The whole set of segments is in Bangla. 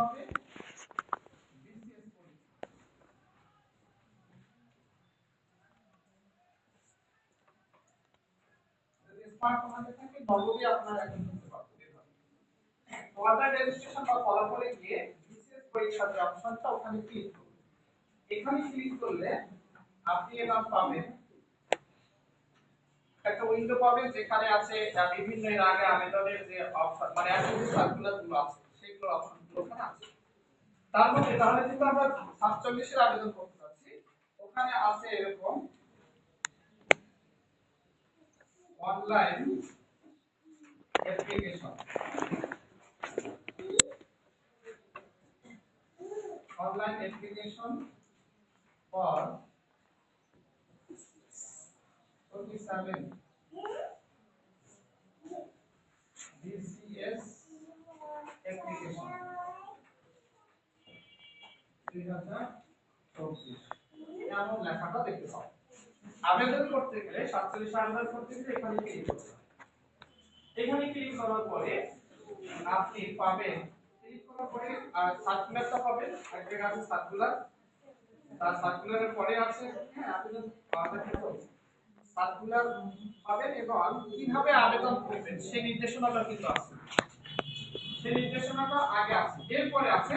হবে বিসিএস এখন ক্লিক করলে আপনি এবার পাবেন একটা উইন্ডো পাবেন যেখানে আছে বিভিন্ন এর আগে আবেদনের যে অপশন মানে সার্কুলারগুলো আছে সেগুলো অপশন তার মধ্যে তাহলে কিন্তু আমরা 47 আবেদন করতে যাচ্ছি ওখানে আছে এরকম online application online application for 27 2024 এমন লেখাটা দেখতে পাও আবেদন করতে গেলে 47 আবেদন করতে গেলে এখানে ক্লিক করতে এখানে ক্লিক করার পরে আপনি পাবেন ক্লিক করার পরে সার্কুলারটা পাবেন একটা আছে সার্কুলার তার সার্কুলারের পরে আছে আবেদন সার্কুলার পাবেন এবং কীভাবে আবেদন করবেন সেই নির্দেশনাটা কিন্তু আছে সেই নির্দেশনাটা আগে আছে এরপরে আছে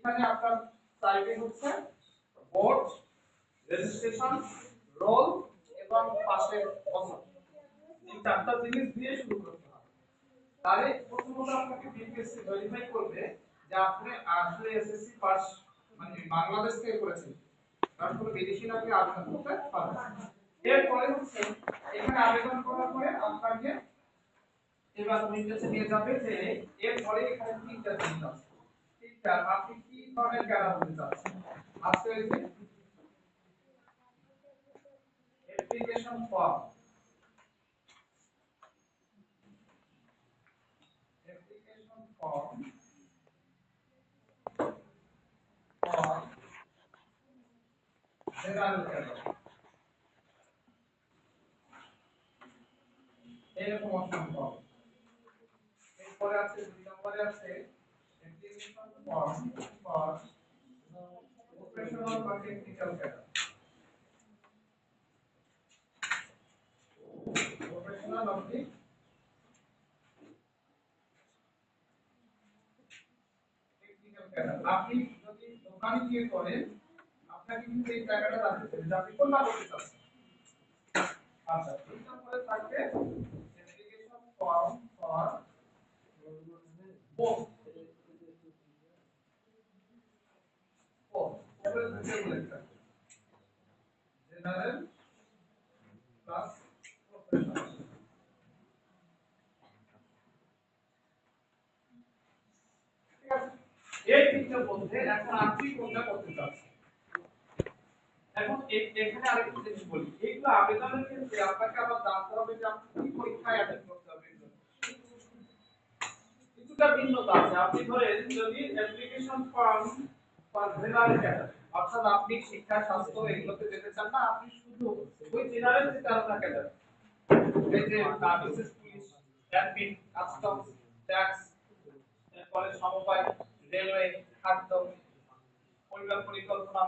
এইখানে আপনার চাইবে হচ্ছে বোর্ড রেজিস্ট্রেশন রোল এবং পাশের বছর এই চারটা জিনিস দিয়ে শুরু করতে হবে। তাহলে প্রথমত আপনাকে বিপিএসসি ভেরিফাই করবে যে আপনি আসলে এসএসসি পাস মানে বাংলাদেশ থেকে করেছেন। কারণ কোনো বিদেশি নাকি আবেদন করতে পারবে। এরপরে হচ্ছে, এখানে আবেদন করার পরে আপনাকে এবার উইন্ডোজে নিয়ে যাবে যে এরপরে এখানে তিনটা জিনিস আছে। তিনটা আপনি কি ধরনের ক্যাডার হতে চাচ্ছেন? আজকে যে অ্যাপ্লিকেশন ফর্ম general category এরকম অপশন পাবো এরপরে আছে দুই নম্বরে আছে আপনি যদি দোকানে গিয়ে করেন আপনাকে কিন্তু এই জায়গাটা রাখতে হবে যে আপনি করতে চাচ্ছেন আচ্ছা দুই নম্বরে থাকবে ফর বোথ বোথ উপরে দুটো উল্লেখ থাকবে আপনি আবেদনের ক্ষেত্রে আপনাকে আবার আপনি পরীক্ষায় করতে হবে। কিছুটা ভিন্নতা আছে। আপনি ধরেন যদি application form for general cadre অর্থাৎ আপনি শিক্ষা, স্বাস্থ্য এগুলোতে যেতে চান না, আপনি শুধু ওই জেনারেল যে ক্যাডার এই যে পুলিশ কাস্টমস ট্যাক্স এরপরে সমবায় রেলওয়ে খাদ্য, পরিবার পরিকল্পনা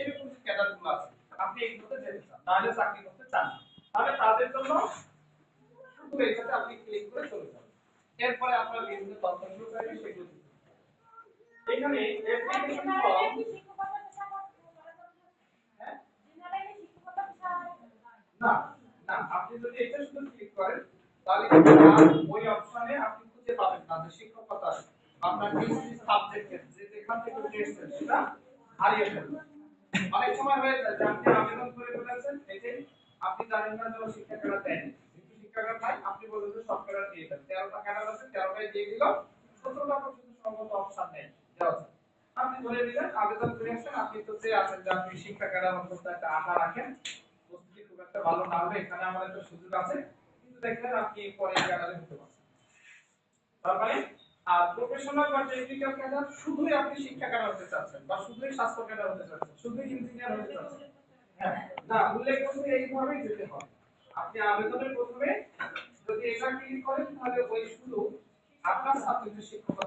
এরকম যে ক্যাডারগুলো আছে, আপনি এগুলোতে যেতে চান তাহলে চাকরি করতে চান তাহলে তাদের জন্য শুধু আপনি ক্লিক করে চলে যাবেন এরপরে আপনার বিভিন্ন তথ্যগুলো সেগুলো এখানে অ্যাপ্লিকেশন ফর্ম হ্যাঁ না না আপনি যদি এটা শুধু ক্লিক আপনি আপনি আপনি আপনি তেরোটা দিয়ে দিল। সতেরোটা সম্ভবত অপশন নেই। যায় ধরে নিলেন, আবেদন করে আসছেন। আপনি তো যে আছেন যে আপনি ক্যাডার অন্তত একটা আশা রাখেন খুব একটা ভালো না হলে এখানে আমার একটা সুযোগ আছে। দেখলেন আপনি পরে ক্যাডারে হতে আর প্রফেশনাল বা টেকনিক্যাল ক্যাডার শুধুই আপনি শিক্ষা ক্যাডার হতে চাচ্ছেন বা শুধুই স্বাস্থ্য ক্যাডার হতে চাচ্ছেন, শুধুই ইঞ্জিনিয়ার হতে চাচ্ছেন। হ্যাঁ না, উল্লেখ করতে এইভাবেই যেতে হবে আপনি আবেদনের প্রথমে যদি এটা ক্লিক করেন, তাহলে ওই শুধু আপনার সাবজেক্টের শিক্ষকতা